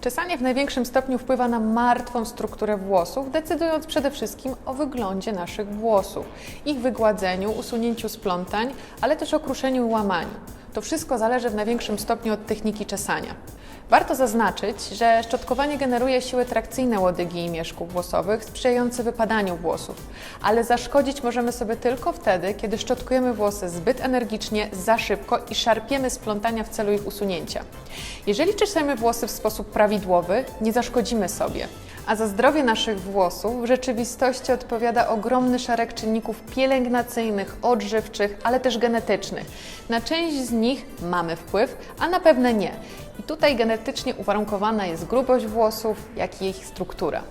Czesanie w największym stopniu wpływa na martwą strukturę włosów, decydując przede wszystkim o wyglądzie naszych włosów, ich wygładzeniu, usunięciu splątań, ale też o kruszeniu i łamaniu. To wszystko zależy w największym stopniu od techniki czesania. Warto zaznaczyć, że szczotkowanie generuje siły trakcyjne łodygi i mieszków włosowych, sprzyjające wypadaniu włosów, ale zaszkodzić możemy sobie tylko wtedy, kiedy szczotkujemy włosy zbyt energicznie, za szybko i szarpiemy splątania w celu ich usunięcia. Jeżeli czesemy włosy w sposób prawidłowy, nie zaszkodzimy sobie. A za zdrowie naszych włosów w rzeczywistości odpowiada ogromny szereg czynników pielęgnacyjnych, odżywczych, ale też genetycznych. Na część z nich mamy wpływ, a na pewne nie. I tutaj genetycznie uwarunkowana jest grubość włosów, jak i ich struktura.